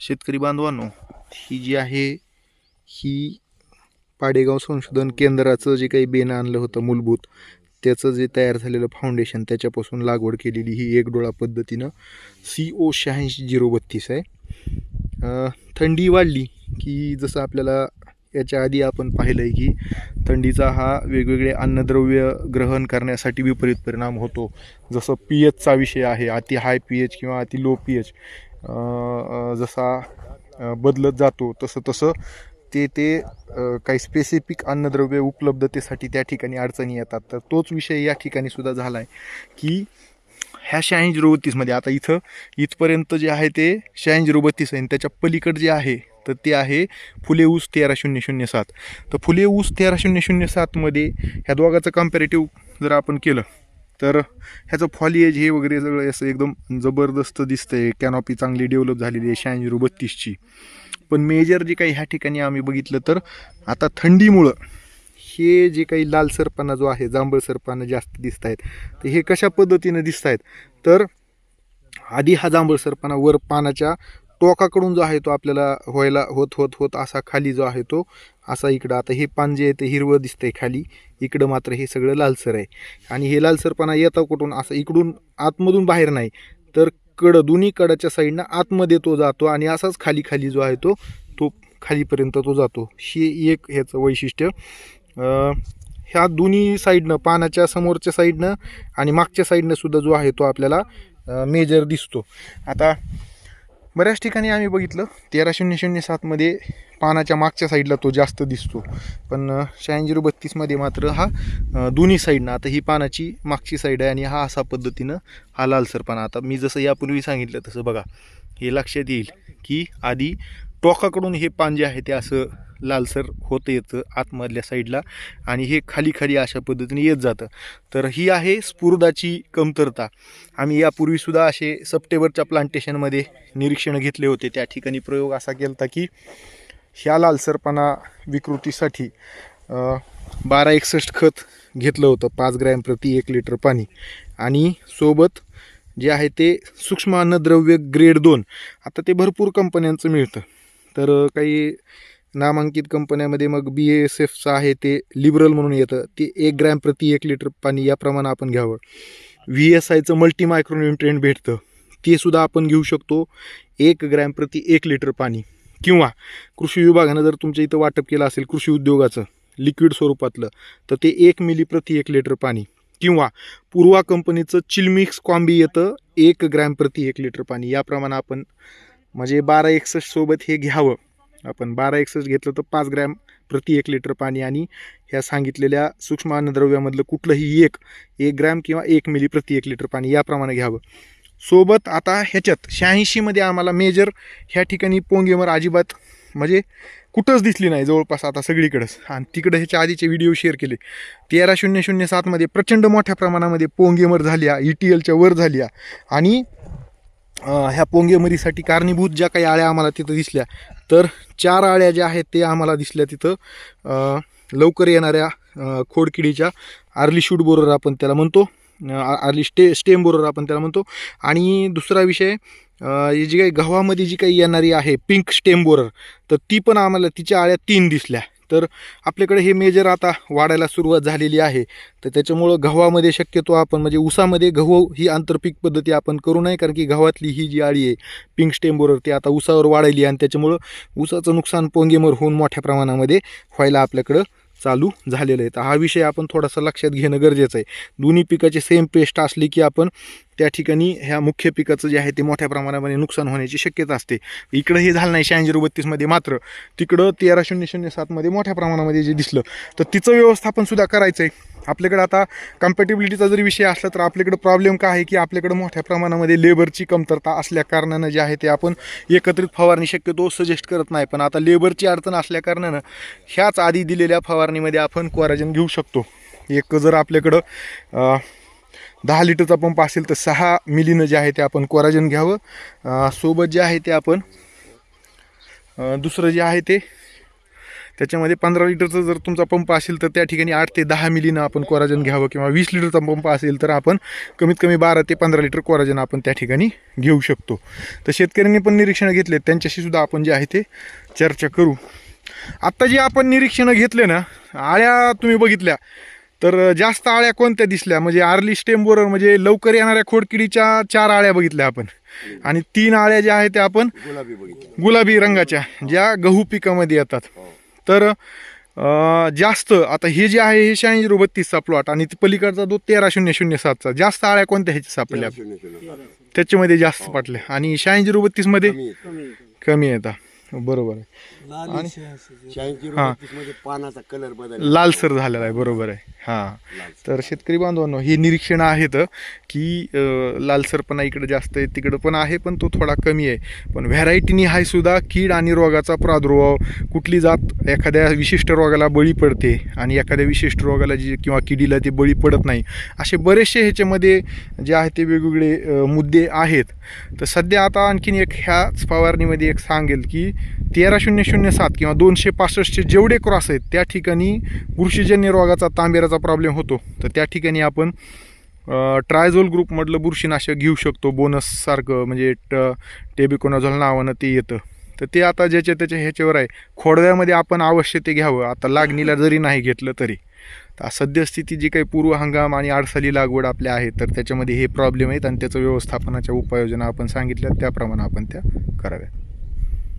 शेतकरी बांधवांनो ही जी आहे ही पाडेगाव संशोधन केंद्राचं जे काही बेन आणलं होतं मूलभूत त्याचं जे तयार झालेलं फाउंडेशन त्याच्यापासून लागवड केलेली ही एक डोळा पद्धतीनं सी ओ शहाऐंशी झिरो बत्तीस आहे. थंडी वाढली की जसं आपल्याला याच्या आधी आपण पाहिलं आहे की थंडीचा हा वेगवेगळे अन्नद्रव्य ग्रहण करण्यासाठी विपरीत परिणाम होतो. जसं पी एचचा विषय आहे अति हाय पी एच किंवा अति लो पी एच जसा बदलत जातो तसं तसं ते ते काही स्पेसिफिक अन्नद्रव्य उपलब्धतेसाठी त्या ठिकाणी अडचणी येतात. तर तोच विषय या ठिकाणी सुद्धा झाला आहे की ह्या शहाऐंशी झिरो बत्तीसमध्ये आता इथं इथपर्यंत जे आहे ते शहाऐंशी झिरो बत्तीस आहे. आणि त्याच्या पलीकडं जे आहे तर ते आहे फुले ऊस तेरा शून्य शून्य सात. तर फुले ऊस तेरा शून्य शून्य सातमध्ये ह्या दोघाचं कम्पॅरेटिव्ह जर आपण केलं तर ह्याचं फॉलिएज हे वगैरे सगळं असं एकदम जबरदस्त दिसतं आहे कॅनॉपी चांगली डेव्हलप झालेली आहे शहाऐंशी बत्तीसची. पण मेजर जे काही ह्या ठिकाणी आम्ही बघितलं तर आता थंडीमुळं हे जे काही लाल लालसरपणा जो आहे जांभळ जांभळसरपणा जास्त दिसत आहेत तर हे कशा पद्धतीनं दिसत आहेत तर आधी हा जांभळ जांभळसरपणा वर पानाच्या टोकाकडून जो आहे तो आपल्याला व्हायला होत होत होत असा खाली जो आहे तो असा इकडं आता हे पान जे आहे ते हिरवं दिसतंय खाली. इकडं मात्र हे सगळं लालसर आहे. आणि हे लालसरपणा येतं कुठून? असं इकडून आतमधून बाहेर नाही. तर कडं दोन्ही कडाच्या साईडनं आतमध्ये तो जातो आणि असाच खाली खाली जो आहे तो तो खालीपर्यंत तो जातो. हे एक ह्याचं वैशिष्ट्य. ह्या दोन्ही साईडनं पानाच्या समोरच्या साईडनं आणि मागच्या साईडनं सुद्धा जो आहे तो आपल्याला मेजर दिसतो. आता बऱ्याच ठिकाणी आम्ही बघितलं. तेरा शून्य शून्य सातमध्ये पानाच्या मागच्या साईडला तो जास्त दिसतो. पण शहाऐंशी झिरो बत्तीसमध्ये मात्र हा दोन्ही साईडनं आता ही पानाची मागची साईड आहे आणि हा असा पद्धतीनं हा लालसरपणा आता मी जसं यापूर्वी सांगितलं तसं बघा हे लक्षात येईल की आधी टोकाकडून हे पान जे आहे ते असं लालसर होतं येतं आतमधल्या साईडला आणि हे खाली खाली अशा पद्धतीने येत जातं. तर ही आहे स्फुर्दाची कमतरता. आम्ही यापूर्वीसुद्धा असे सप्टेंबरच्या प्लांटेशनमध्ये निरीक्षणं घेतले होते. त्या ठिकाणी प्रयोग असा केला होता की ह्या लालसरपणा विकृतीसाठी बारा एकसष्ट खत घेतलं होतं पाच ग्रॅम प्रति एक लिटर पाणी. आणि सोबत जे आहे ते सूक्ष्म अन्नद्रव्य ग्रेड दोन. आता ते भरपूर कंपन्यांचं मिळतं. तर काही नामांकित कंपन्यामध्ये मग बी एस एफचं आहे ते लिबरल म्हणून येतं. ते एक ग्रॅम प्रति एक लिटर पाणी याप्रमाणे आपण घ्यावं. व्ही एस आयचं मल्टी मायक्रोन्युट्रिएंट भेटतं. ते सुद्धा आपण घेऊ शकतो एक ग्रॅम प्रति एक लिटर पाणी. किंवा कृषी विभागानं जर तुमच्या इथं वाटप केलं असेल कृषी उद्योगाचं लिक्विड स्वरूपातलं तर ते एक मिली प्रति एक लिटर पाणी. किंवा पूर्वा कंपनीचं चिलमिक्स कॉम्बी येतं एक ग्रॅम प्रति एक लिटर पाणी. याप्रमाणे आपण म्हणजे बारा एकसष्ट सोबत हे घ्यावं. आपण बारा एकसष्ट घेतलं तर पाच ग्रॅम प्रति एक लिटर पाणी आणि ह्या सांगितलेल्या सूक्ष्म अन्नद्रव्यामधलं कुठलंही एक एक ग्रॅम किंवा एक मिली प्रति एक लिटर पाणी याप्रमाणे घ्यावं. सोबत आता ह्याच्यात शहाऐंशीमध्ये आम्हाला मेजर ह्या ठिकाणी पोंगेमर अजिबात म्हणजे कुठंच दिसली नाही जवळपास आता सगळीकडंच. आणि तिकडं ह्याच्या आधीचे व्हिडिओ शेअर केले. तेरा शून्य शून्य सातमध्ये प्रचंड मोठ्या प्रमाणामध्ये पोंगेमर झाल्या ई टी एलच्या वर झाल्या आणि ह्या पोंगेमरीसाठी कारणीभूत ज्या काही आळ्या आम्हाला तिथं दिसल्या तर चार आळ्या ज्या आहेत ते आम्हाला दिसल्या तिथं. लवकर येणाऱ्या खोडकिडीच्या आर्ली शूट बोरर आपण त्याला म्हणतो आर्ली स्टे स्टेम बोरर आपण त्याला म्हणतो. आणि दुसरा विषय ही जी काही गव्हामध्ये जी काही येणारी आहे पिंक स्टेम बोरर तर ती पण आम्हाला तिच्या आळ्या तीन दिसल्या. तर आपल्याकडे हे मेजर आता वाढायला सुरुवात झालेली आहे. तर त्याच्यामुळं गव्हामध्ये शक्यतो आपण म्हणजे ऊसामध्ये गहू ही आंतरपीक पद्धती आपण करू नये कारण की गव्हातली ही जी आळी आहे पिंक स्टेम ती आता ऊसावर वाढायली आणि त्याच्यामुळं ऊसाचं नुकसान पोंगेमर होऊन मोठ्या प्रमाणामध्ये व्हायला आपल्याकडं चालू झालेलं आहे तर हा विषय आपण थोडासा लक्षात घेणं गरजेचं आहे. दोन्ही पिकाची सेम पेस्ट असली की आपण त्या ठिकाणी ह्या मुख्य पिकाचं जे आहे ते मोठ्या प्रमाणामध्ये नुकसान होण्याची शक्यता असते. इकडं हे झालं नाही शहाऐंशी बत्तीसमध्ये मात्र. तिकडं तेरा शून्य शून्य सातमध्ये मोठ्या प्रमाणामध्ये जे दिसलं तर तिचं व्यवस्थापनसुद्धा करायचं आहे आपल्याकडे आता कम्पॅटेबिलिटीचा जरी विषय असला तर आपल्याकडे प्रॉब्लेम काय आहे की आपल्याकडे मोठ्या प्रमाणामध्ये लेबरची कमतरता असल्या कारणानं जे आहे ते आपण एकत्रित फवारणी शक्यतो सजेस्ट करत नाही. पण आता लेबरची अडचण असल्या कारणानं ह्याच आधी दिलेल्या फवारणीमध्ये आपण कोराजन घेऊ शकतो. एक जर आपल्याकडं दहा लिटरचा पंप असेल तर सहा मिलीनं जे आहे ते आपण कोराजन घ्यावं. सोबत जे आहे ते आपण दुसरं जे आहे ते त्याच्यामध्ये पंधरा लिटरचा जर तुमचा पंप असेल तर त्या ठिकाणी आठ ते दहा मिलीनं आपण कोराजन घ्यावं किंवा वीस लिटरचा पंप असेल तर आपण कमीत कमी बारा ते पंधरा लिटर कोराजन आपण त्या ठिकाणी घेऊ शकतो. तर शेतकऱ्यांनी पण निरीक्षणं घेतले त्यांच्याशी सुद्धा आपण जे आहे ते चर्चा करू. आत्ता जे आपण निरीक्षणं घेतले ना आळ्या तुम्ही बघितल्या तर जास्त आळ्या कोणत्या दिसल्या? म्हणजे आर्ली स्टेमवर म्हणजे लवकर येणाऱ्या खोडकिडीच्या चार आळ्या बघितल्या आपण. आणि तीन आळ्या ज्या आहेत त्या आपण गुलाबी रंगाच्या ज्या गहू पिकामध्ये येतात. तर जास्त आता हे जे आहे हे शहाऐंशी झिरो बत्तीसचा प्लॉट आणि पलीकडचा तो तेरा शून्य शून्य सातचा जास्त आळ्या कोणत्या ह्याच्या सापडल्या? त्याच्यामध्ये जास्त पाटल्या. आणि शहाऐंशी बत्तीसमध्ये कमी येतं. कमी येतात. बरोबर आहे. आणि शहाऐंशी हा. रुपये मध्ये पानाचा कलर बदल लालसर झालेला आहे बरोबर आहे. हां. तर शेतकरी बांधवांनो हे निरीक्षण आहेत की अं, लालसरपणा इकडे जास्त आहे तिकडं पण आहे पण तो थोडा कमी आहे. पण व्हॅरायटीनी हाय सुद्धा कीड आणि रोगाचा प्रादुर्भाव कुठली जात एखाद्या विशिष्ट रोगाला बळी पडते आणि एखाद्या विशिष्ट रोगाला जी किंवा किडीला ते बळी पडत नाही असे बरेचसे ह्याच्यामध्ये जे आहे ते वेगवेगळे अं, मुद्दे आहेत. तर सध्या आता आणखीन एक ह्याच फवारणीमध्ये एक सांगेल की तेरा शून्य शून्य सात किंवा दोनशे पासष्टचे जेवढे क्रॉस आहेत त्या ठिकाणी बुरशीजन्य रोगाचा तांबेराचा प्रॉब्लेम होतो. तर त्या ठिकाणी आपण ट्रायझोल ग्रुपमधलं बुरशीनाशक घेऊ शकतो. बोनससारखं म्हणजे ट टेबिकोनाझोल नावानं ते येतं. तर ते आता ज्याच्या त्याच्या ह्याच्यावर आहे. खोडव्यामध्ये आपण अवश्य ते घ्यावं. आता लागणीला जरी नाही घेतलं तरी. तर सद्यस्थिती जी काही पूर्व हंगाम आणि आडसाली लागवड आपल्या आहे तर त्याच्यामध्ये हे प्रॉब्लेम आहेत आणि त्याचं व्यवस्थापनाच्या उपाययोजना आपण सांगितल्या. त्याप्रमाणे आपण त्या कराव्यात.